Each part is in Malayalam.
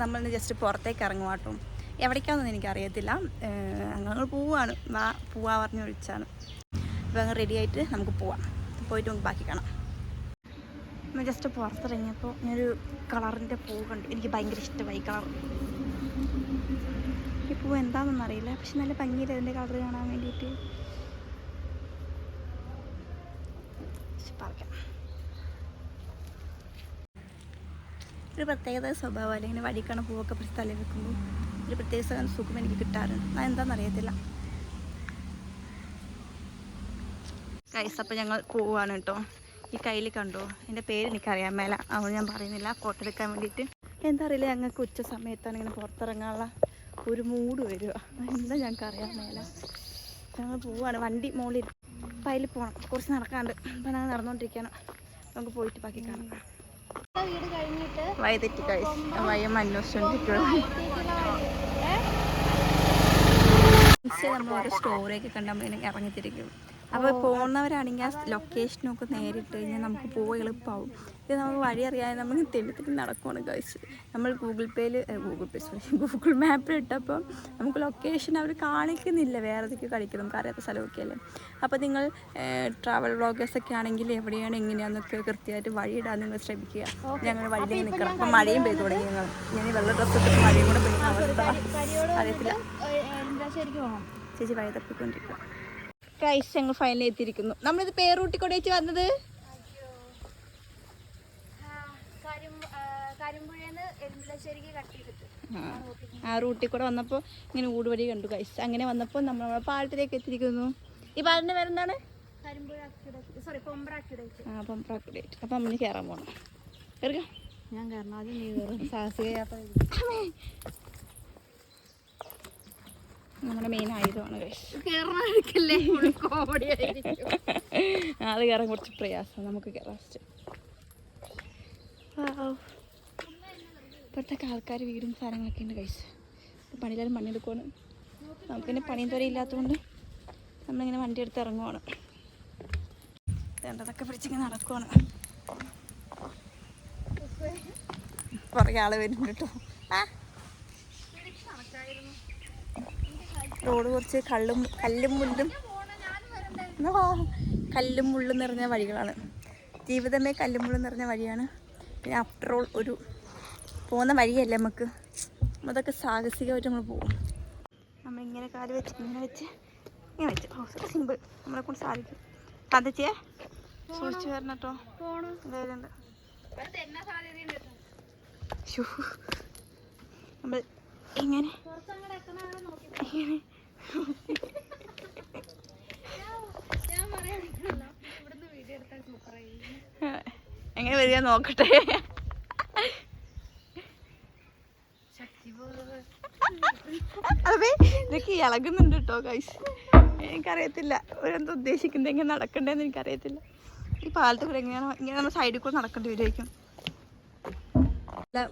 നമ്മൾ ജസ്റ്റ് പുറത്തേക്ക് ഇറങ്ങും കേട്ടോ എവിടേക്കാണെന്ന് എനിക്കറിയത്തില്ല ഞങ്ങൾ പോവാണ്. വാ പോവാ പറഞ്ഞ് ഒഴിച്ചാണ് അപ്പോൾ അങ്ങ് റെഡി ആയിട്ട് നമുക്ക് പോവാം. പോയിട്ട് നമുക്ക് ബാക്കി കാണാം. നമ്മൾ ജസ്റ്റ് പുറത്തിറങ്ങിയപ്പോൾ ഞാനൊരു കളറിന്റെ പൂ കണ്ടു. എനിക്ക് ഭയങ്കര ഇഷ്ടമായി കളർ. ഈ പൂ എന്താണെന്നൊന്നും അറിയില്ല. പക്ഷെ നല്ല ഭംഗിയില്ല അതിന്റെ കളർ കാണാൻ വേണ്ടിയിട്ട്? പക്ഷെ പറിക്കാം ഒരു പ്രത്യേകത സ്വഭാവം അല്ലെങ്കിൽ വടിക്കണ പൂവൊക്കെ തലയിൽ വെക്കുമ്പോൾ ഒരു പ്രത്യേക സുഖം എനിക്ക് കിട്ടാറുണ്ട്. ഞാൻ അറിയത്തില്ല. കൈസ് അപ്പം ഞങ്ങൾ പോവാണ് കേട്ടോ. ഈ കയ്യിൽ കണ്ടോ? എന്റെ പേര് എനിക്കറിയാൻ മേല. അതുകൊണ്ട് ഞാൻ പറയുന്നില്ല. ഫോട്ടോ എടുക്കാൻ വേണ്ടിയിട്ട്. എന്താ അറിയില്ല ഞങ്ങൾക്ക് ഉച്ച സമയത്താണ് ഇങ്ങനെ പുറത്തിറങ്ങാനുള്ള ഒരു മൂഡ് വരിക. എന്താ ഞങ്ങൾക്ക് അറിയാൻ മേല. ഞങ്ങൾ പോവാണ്. വണ്ടി മുകളിൽ. അപ്പം അതിൽ പോകണം കുറച്ച് നടക്കാണ്ട് അപ്പം ഞങ്ങൾ നടന്നുകൊണ്ടിരിക്കണം നമുക്ക് പോയിട്ട് ബാക്കി കാണാം. വയതെറ്റി കഴിച്ച് വയം അന്വേഷിച്ചുകൊണ്ടിരിക്കുകയാണ് ഇൻസ്റ്റയിൽ നമ്മൾ ഓരോ സ്റ്റോറിയൊക്കെ കണ്ട് ഇറങ്ങിത്തിരിക്കും. അപ്പോൾ പോകുന്നവരാണെങ്കിൽ ആ ലൊക്കേഷനൊക്കെ നേരിട്ട് കഴിഞ്ഞാൽ നമുക്ക് പോയി എളുപ്പമാവും ഇത് നമുക്ക് വഴി അറിയാതെ നമ്മൾ തെണ്ടി തെണ്ടി നടക്കുവാണ് കഴിച്ച് നമ്മൾ ഗൂഗിൾ പേയിൽ ഗൂഗിൾ പേ സോറി ഗൂഗിൾ മാപ്പിൽ ഇട്ടപ്പോൾ നമുക്ക് ലൊക്കേഷൻ അവർ കാണിക്കുന്നില്ല. വേറെ ഏതൊക്കെ കളിക്കും നമുക്ക് അറിയാത്ത സ്ഥലമൊക്കെ അല്ലേ? അപ്പോൾ നിങ്ങൾ ട്രാവൽ വ്ളോഗേഴ്സൊക്കെ ആണെങ്കിൽ എവിടെയാണ് എങ്ങനെയാണെന്നൊക്കെ കൃത്യമായിട്ട് വഴി ഇടാൻ നിങ്ങൾ ശ്രമിക്കുക. ഞങ്ങൾ വഴിയിൽ നിൽക്കണം. അപ്പം മഴയും പെയ്തു തുടങ്ങി ഞങ്ങൾ ഞാൻ ഈ വെള്ള ഡ്രസ്സ് ഇട്ടിട്ട് മഴയും കൂടെ പെയ്യുന്ന അവസ്ഥ അറിയത്തില്ല. ചേച്ചി വഴി തപ്പിക്കൊണ്ടിരിക്കുക കൈസ് ഞങ്ങൾ ഫൈനൽ എത്തിയിരിക്കുന്നു. നമ്മളിത് പേരൂട്ടി കൊടേച്ച് വന്നത്? ആ റൂട്ടിൽ കൂടെ വന്നപ്പോൾ ഇങ്ങനെ ഊടുവഴി കണ്ടു കൈസ് അങ്ങനെ വന്നപ്പോൾ നമ്മൾ നമ്മളെ പാലത്തിലേക്ക് എത്തിയിരിക്കുന്നു. ഈ പാലത്തിന്റെ പേരെന്താണ് സോറി ആ അപ്പം പ്രാക്കുഡേറ്റ് അപ്പം നമ്മൾ കയറാൻ പോകണം കയറുക ഞാൻ കയറണം ആദ്യം നീ കയറും സാഹസിക യാത്ര നമ്മുടെ മെയിൻ ആയുധമാണ് അത് കയറാൻ കുറച്ച് പ്രയാസം. നമുക്ക് കയറാം ഇപ്പോഴത്തെ ആൾക്കാർ വീടും സാധനങ്ങളൊക്കെ ഉണ്ട് കൈസ് പണിയിലാരും പണിയെടുക്കുവാണ്. നമുക്കിന്നെ പണിയും തുറ ഇല്ലാത്തതുകൊണ്ട് നമ്മളിങ്ങനെ വണ്ടി എടുത്ത് ഇറങ്ങുവാണ്. വേണ്ടതൊക്കെ പിടിച്ചിങ്ങനെ നടക്കുവാണ്. കുറേ ആൾ വരുന്നുണ്ട് കേട്ടോ ആ? റോഡ് കുറച്ച് കള്ളും കല്ലും മുള്ളും. കല്ലും മുള്ളും നിറഞ്ഞ വഴികളാണ്. ജീവിതമേ കല്ലും മുള്ളും നിറഞ്ഞ വഴിയാണ്. പിന്നെ ആഫ്റ്റർ ഓൾ ഒരു പോകുന്ന വഴിയല്ല നമുക്ക്? അതൊക്കെ സാഹസികമായിട്ട് നമ്മൾ പോകും. നമ്മളിങ്ങനെ കാൽ വെച്ച് ഇങ്ങനെ വെച്ച് ഇങ്ങനെ വെച്ച്. സിമ്പിൾ നമ്മളെ കൊണ്ട് സാധിക്കും. തന്തച്ചിയെ സൂക്ഷിച്ചു വരണം കേട്ടോ. എന്തായാലും. നമ്മൾ ഇങ്ങനെ ഇങ്ങനെ എങ്ങനെ വരിക നോക്കട്ടെ. അതെ ഇതൊക്കെ ഇളകുന്നുണ്ട് കേട്ടോ കൈസ് എനിക്കറിയത്തില്ല. ഒരെന്താ ഉദ്ദേശിക്കുന്നത് എങ്ങനെ നടക്കണ്ടേന്ന് എനിക്കറിയത്തില്ല. ഈ പാലത്ത് കൂടെ എങ്ങനെയാണ് ഇങ്ങനെ നമ്മൾ സൈഡിൽ കൂടെ നടക്കേണ്ടി വരുമായിരിക്കും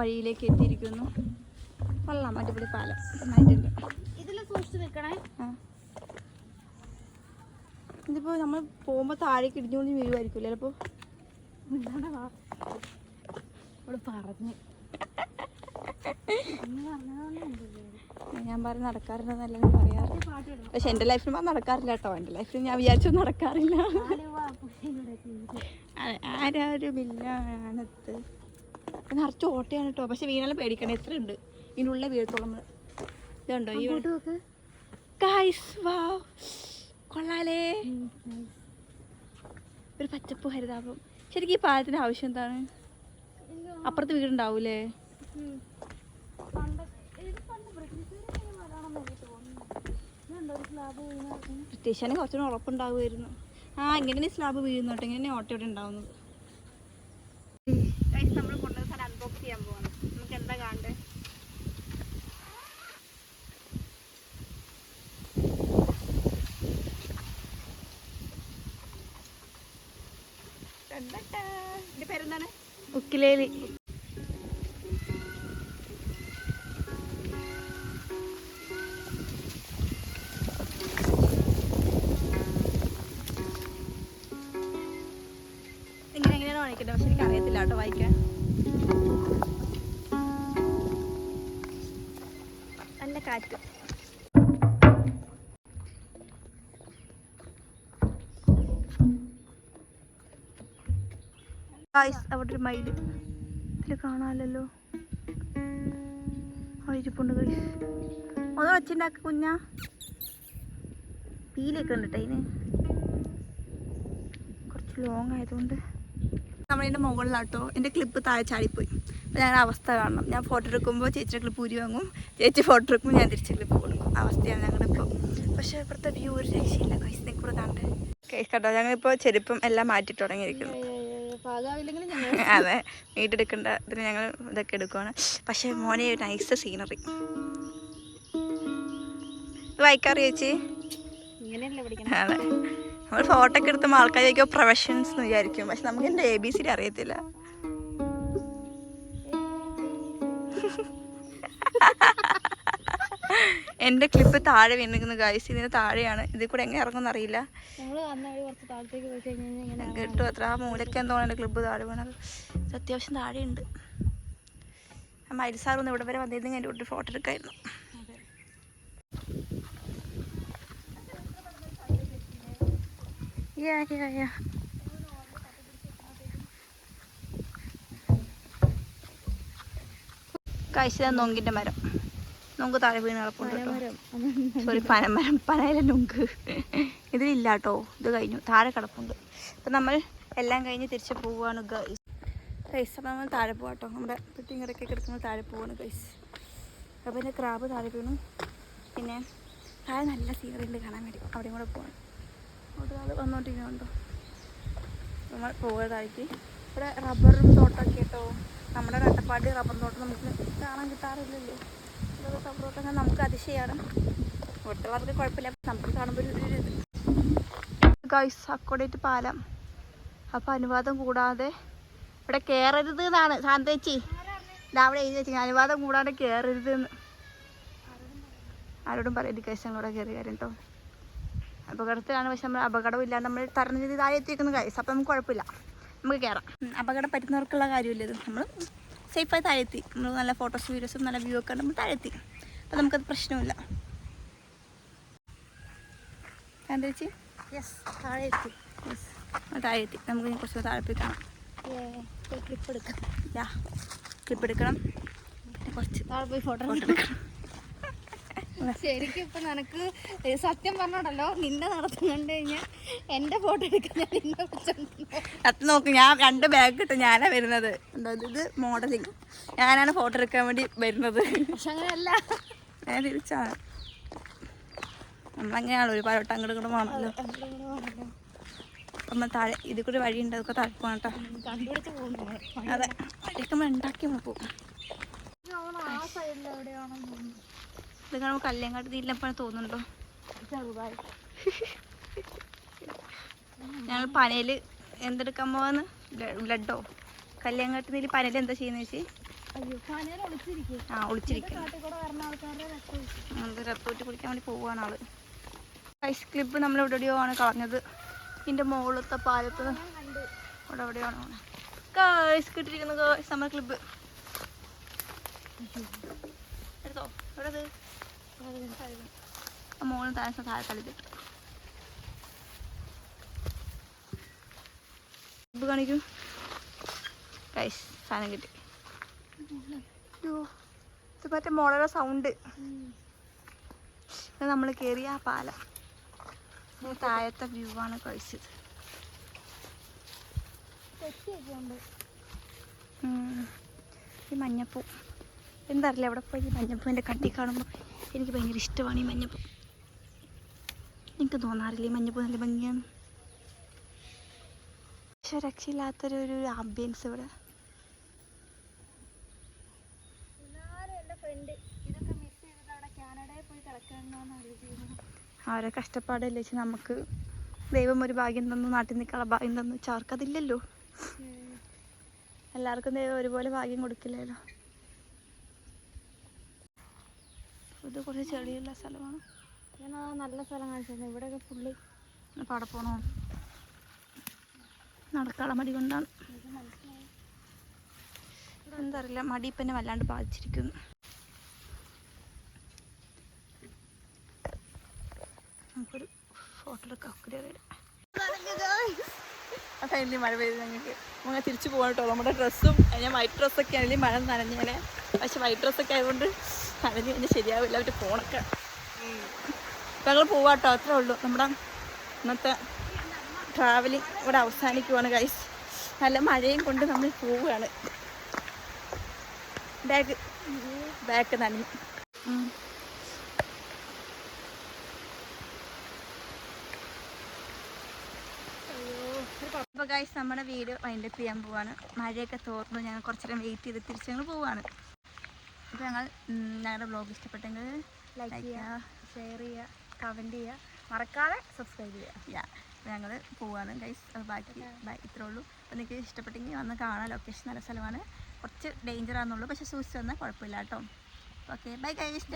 വഴിയിലേക്ക് എത്തിയിരിക്കുന്നു. കൊള്ളാം അടിപൊളി പാലം. നന്നായിട്ടുണ്ട്. ആ. നമ്മൾ പോകുമ്പോ താഴേക്ക് ഇടിഞ്ഞുകൊണ്ട് വീഴുമായിരിക്കും ചിലപ്പോ? പറഞ്ഞു. ഞാൻ പറഞ്ഞ് നടക്കാറുണ്ടെന്നല്ല പറയാറ്. പക്ഷെ എന്റെ ലൈഫിൽ നടക്കാറില്ല കേട്ടോ. എന്റെ ലൈഫിൽ ഞാൻ വിചാരിച്ചു നടക്കാറില്ല. ആരാരും ഇല്ല നിറച്ച് ഓട്ടയാണ് കേട്ടോ. പക്ഷെ വീണാലും പേടിക്കണേ എത്ര ഉണ്ട് ഇതിനുള്ള വീഴത്തോളം. ഇതുണ്ടോ ഈ ഗൈസ് വാ കൊള്ളാലേ. ഒരു പച്ചപ്പ് ഹരിതാപം. ശരിക്കും ഈ പാലത്തിന്റെ ആവശ്യം എന്താണ്? അപ്പുറത്ത് വീടുണ്ടാവൂലേ? ബ്രിട്ടീഷാണെങ്കിൽ കുറച്ചുകൂടെ ഉറപ്പുണ്ടാവുമായിരുന്നു. ആ ഇങ്ങനെ സ്ലാബ് വീഴുന്നു കേട്ടോ. ഇങ്ങനെ ഓട്ടോ ഇവിടെ ഉണ്ടാവുന്നത് നമ്മൾ കൊണ്ടുവന്ന സാധനം അൺബോക്സ് ചെയ്യാൻ പോവാണ് നമുക്ക് എന്താ കാണണ്ടേ ഇതിന്റെ പേരെന്താണ് ഉക്കിലേലി ഇങ്ങനെ എങ്ങനെയാണ് വായിക്കേണ്ടത്? പക്ഷെ എനിക്ക് അറിയത്തില്ല കേട്ടോ വായിക്കാൻ. കാറ്റ്. അവിടെ ഒരു മയിൽ ഇതിൽ കാണാമല്ലോ ഇരിപ്പുണ്ട് ഗൈസ് ഒന്ന് വെച്ചിണ്ടാക്ക കുഞ്ഞ. പീലൊക്കെ ഉണ്ട് അതിന് കുറച്ച് ലോങ് ആയതുകൊണ്ട്. നമ്മളിതിന്റെ മുകളിലാട്ടോ എന്റെ ക്ലിപ്പ് താഴെ ചാടിപ്പോയി. അപ്പോൾ ഞാൻ അവസ്ഥ കാണണം. ഞാൻ ഫോട്ടോ എടുക്കുമ്പോൾ ചേച്ചിയുടെ ക്ലിപ്പ് ഊരി വാങ്ങും. ചേച്ചി ഫോട്ടോ എടുക്കുമ്പോൾ ഞാൻ തിരിച്ച് ക്ലിപ്പ് കൊടുക്കും. അവസ്ഥയാണ് ഞങ്ങളുടെ ഇപ്പോൾ പക്ഷേ ഇവിടുത്തെ വ്യൂ ഒരു രക്ഷയില്ല ഗൈസ് കൂടെ കണ്ട്. കേട്ടോ ഞങ്ങളിപ്പോൾ ചെരുപ്പം എല്ലാം മാറ്റി തുടങ്ങിയിരിക്കുന്നു. അതെ വീട്ടെടുക്കേണ്ടതിന് ഞങ്ങൾ ഇതൊക്കെ എടുക്കുവാണ്. പക്ഷേ മോനെ നൈസ് സീനറി വായിക്കാറിയ ചേച്ചി? അതെ. നമ്മൾ ഫോട്ടോ ഒക്കെ എടുത്തുമ്പോൾ ആൾക്കാർ ചോദിക്കുക പ്രൊഫഷൻസ് എന്ന് വിചാരിക്കും. പക്ഷെ നമുക്ക് എന്റെ എ ബി സി അറിയത്തില്ല. എന്റെ ക്ലിപ്പ് താഴെ വീണിരിക്കുന്നു ഗൈസ് ഇതിന് താഴെയാണ്. ഇതിൽ കൂടെ എങ്ങനെ ഇറങ്ങുമെന്ന് അറിയില്ല. കിട്ടും. അത്ര ആ മൂലയ്ക്ക് എന്തോണം എന്റെ ക്ലിപ്പ് താഴെ വീണത്. ഇത് അത്യാവശ്യം താഴെയുണ്ട്. സാർ ഒന്ന് ഇവിടെ വരെ വന്നിരുന്നെങ്കിൽ എന്റെ കൂട്ടി ഫോട്ടോ എടുക്കായിരുന്നു. Yeah, yeah, yeah. കഴിച്ചത് നൊങ്കിന്റെ മരം. നൊങ്ക് താഴെ വീണ് കിടപ്പുണ്ട് കേട്ടോ. സോറി പനമരം. പനയില നുങ്ക്. ഇതിലില്ല കേട്ടോ ഇത് കഴിഞ്ഞു. താഴെ കിടപ്പുണ്ട്. അപ്പം നമ്മൾ എല്ലാം കഴിഞ്ഞ് തിരിച്ച് പോവുകയാണ് ഗൈസ് ഗൈസ് അപ്പം നമ്മൾ താഴെ പോവാട്ടോ കേട്ടോ നമ്മുടെ പെട്ടിങ്ങടൊക്കെ കിടക്കുമ്പോൾ താഴെ പോവാണ് ഗൈസ് അപ്പം എന്റെ ക്രാബ് താഴെ വീണു. പിന്നെ താഴെ നല്ല സീനറി ഉണ്ട് കാണാൻ വേണ്ടി. അവിടെയും കൂടെ പോകണം അവിടെ വന്നോണ്ടിരിക്കുന്നുണ്ടോ? നമ്മൾ താഴേക്ക് ഇവിടെ റബ്ബറും തോട്ടമൊക്കെ കേട്ടോ നമ്മുടെ കട്ടപ്പാടി റബ്ബർ തോട്ടം നമുക്ക് കാണാൻ കിട്ടാറില്ലല്ലോ. ഇവിടെ റബ്ബർ നമുക്ക് അതിശയാണ്. ഇവിടുത്തെ കുഴപ്പമില്ല. നമുക്ക് കാണുമ്പോൾ ഒരു ഗൈസ് അക്കോഡേറ്റ് പാലം. അപ്പൊ അനുവാദം കൂടാതെ ഇവിടെ കേറരുത് എന്നാണ്. ശാന്തേച്ചി രാവിലെ അവിടെ എഴുതി വെച്ചു അനുവാദം കൂടാതെ കേറരുത് എന്ന്. ആരോടും പറയരുത് ഗൈസ് ഞങ്ങളിവിടെ കയറി കാര്യം കേട്ടോ അപകടത്തിലാണ് പക്ഷെ നമ്മൾ അപകടമില്ല നമ്മൾ തരണം ചെയ്ത് താഴെ എത്തിയിരിക്കുന്ന ഗൈസ് അപ്പം നമുക്ക് കുഴപ്പമില്ല. നമുക്ക് കയറാം അപകടം പറ്റുന്നവർക്കുള്ള കാര്യമില്ല ഇത്. നമ്മൾ സേഫായി താഴെ എത്തി നമ്മൾ നല്ല ഫോട്ടോസ് വീഡിയോസും നല്ല വ്യൂ ഒക്കെ നമ്മൾ താഴെ എത്തി അപ്പം നമുക്കത് പ്രശ്നമില്ല. യെസ് താഴെ എത്തി യെസ് താഴെ എത്തി നമുക്ക് കുറച്ച് താഴെ പോയി കാണാം ക്ലിപ്പ് എടുക്കാം. ക്ലിപ്പ് എടുക്കണം. പിന്നെ കുറച്ച് താഴെ പോയി ഫോട്ടോ എടുക്കണം. ശരിക്കും ഇപ്പൊ നിനക്ക് സത്യം പറഞ്ഞോണ്ടല്ലോ നിന്നെ നടത്തം കണ്ടു കഴിഞ്ഞാൽ എന്റെ ഫോട്ടോ എടുക്കാൻ ഞാൻ നിന്നെ. അത് നോക്ക് ഞാൻ രണ്ട് ബാഗ് ഇട്ട് ഞാനാ വരുന്നത്. എന്താ ഇത്? മോഡലിങ് ഞാനാണ് ഫോട്ടോ എടുക്കാൻ വേണ്ടി വരുന്നത്. പക്ഷെ അങ്ങനെയല്ല. ഞാൻ തിരിച്ചാണ് നമ്മളങ്ങനെയാണ് ഒരു വട്ടം അങ്ങോട്ട് ഇങ്ങോട്ട് പോകണമല്ലോ അപ്പം താഴെ ഇത് കൂടി ഉണ്ട് അതൊക്കെ താഴെ പോകണം കേട്ടോ അതെ വഴിയൊക്കെ നമ്മൾ ഉണ്ടാക്കി നമ്മൾ പോകും ആ സൈഡിൽ എവിടെയാണെന്ന് ഇത് കാണുമ്പോൾ കല്യാങ്കാട്ട് തീരിലപ്പോഴാണ് തോന്നുന്നുണ്ടോ ഞങ്ങൾ പനയിൽ എന്തെടുക്കാൻ പോവാന്ന്? ബ്ലഡോ കല്യാങ്കാട്ട് നീൽ പനയിൽ എന്താ ചെയ്യുന്നത് ചേച്ചി? ആ ഒളിച്ചിരിക്കും. രത്തോട്ട് കുടിക്കാൻ വേണ്ടി പോവാണ് ആൾ. ഐസ് ക്ലിപ്പ് നമ്മൾ എവിടെയോ ആണ് കളഞ്ഞത്. ഇതിന്റെ മുകളിലത്തെ പാലത്ത് അവിടെ എവിടെയാണോ ഗൈസ് സമ്മർ ഗൈസ് നമ്മുടെ ക്ലിപ്പ് എടുത്തോ? എവിടെ മോളിൽ താഴെ താഴെ തളിത് ക്ലിപ്പ് കാണിക്കൂ. ഗൈസ് സാധനം കിട്ടി. ഇത് മറ്റേ മോളുടെ സൗണ്ട് ഇത് നമ്മൾ കയറിയ ആ പാലം. താഴത്തെ വ്യൂ ആണ് കഴിച്ചത് ഈ മഞ്ഞപ്പൂ. എന്തറിയില്ല എവിടെ പോയി മഞ്ഞപ്പൂവിന്റെ കട്ടി കാണുമ്പോൾ എനിക്ക് ഭയങ്കര ഇഷ്ടമാണ് ഈ മഞ്ഞപ്പൂ. എനിക്ക് തോന്നാറില്ല ഈ മഞ്ഞപ്പൂ നല്ല ഭംഗിയാണ്. പക്ഷെ രക്ഷയില്ലാത്തൊരു ഒരു ആംബിയൻസ് ഇവിടെ. അവരെ കഷ്ടപ്പാടല്ലേ വെച്ച് നമുക്ക് ദൈവം ഒരു ഭാഗ്യം തന്നു നാട്ടിൽ നിൽക്കാനുള്ള ഭാഗ്യം തന്നു. വെച്ചാൽ അവർക്കതില്ലല്ലോ. എല്ലാവർക്കും ദൈവം ഒരുപോലെ ഭാഗ്യം കൊടുക്കില്ലല്ലോ. ഇത് കുറച്ച് ചെളിയുള്ള സ്ഥലമാണ്. ഞാൻ ആ നല്ല സ്ഥലം കാണിച്ചിരുന്നു. ഇവിടെയൊക്കെ ഫുള്ള് പോണോ. നടക്കാനുള്ള മടി കൊണ്ടാണ്. എന്തറിയില്ല മടി പിന്നെ വല്ലാണ്ട് ബാധിച്ചിരിക്കുന്നു. നമുക്കൊരു ഫോട്ടോ എടുക്കാം കുരിയറിയുടെ ഇനി മഴ പെയ്ത് ഞങ്ങൾക്ക് നമ്മൾ തിരിച്ചു പോകാൻ കേട്ടോ നമ്മുടെ ഡ്രസ്സും ഞാൻ വൈറ്റ് ഡ്രസ്സൊക്കെ ആണെങ്കിൽ മഴ നനഞ്ഞേനെ. പക്ഷെ വൈറ്റ് ഡ്രസ്സൊക്കെ ആയതുകൊണ്ട് നനഞ്ഞ് കഴിഞ്ഞാൽ ശരിയാവില്ല. അവരുടെ ഫോണൊക്കെ അപ്പം ഞങ്ങൾ പോവാട്ടോ. അത്രേ ഉള്ളൂ. നമ്മുടെ ഇന്നത്തെ ട്രാവലിംഗ് ഇവിടെ അവസാനിക്കുവാണ് ഗൈസ് നല്ല മഴയും കൊണ്ട് നമ്മൾ പോവുകയാണ്. ബാഗ് ബാഗ് നനഞ്ഞു. അപ്പോൾ ഗൈസ് നമ്മുടെ വീട് വൈൻഡപ്പ് ചെയ്യാൻ പോവാണ്. മഴയൊക്കെ തോർന്നു. ഞങ്ങൾ കുറച്ച് നേരം വെയിറ്റ് ചെയ്ത് തിരിച്ച് ഞങ്ങൾ പോവാണ്. അപ്പോൾ ഞങ്ങൾ ഞങ്ങളുടെ ബ്ലോഗ് ഇഷ്ടപ്പെട്ടെങ്കിൽ ലൈക്ക് ചെയ്യുക ഷെയർ ചെയ്യുക കമന്റ് ചെയ്യുക മറക്കാതെ സബ്സ്ക്രൈബ് ചെയ്യുക യാ ഞങ്ങൾ പോവാണ് ഗൈസ് ബാക്കി ബൈ ഇത്രേ ഉള്ളൂ. അപ്പോൾ നിങ്ങൾക്ക് ഇഷ്ടപ്പെട്ടെങ്കിൽ വന്ന് കാണാം. ലൊക്കേഷൻ നല്ല സ്ഥലമാണ്. കുറച്ച് ഡേഞ്ചർ ആണെന്നുള്ളൂ. പക്ഷെ സൂക്ഷിച്ച് വന്നാൽ കുഴപ്പമില്ല കേട്ടോ. Okay bye guys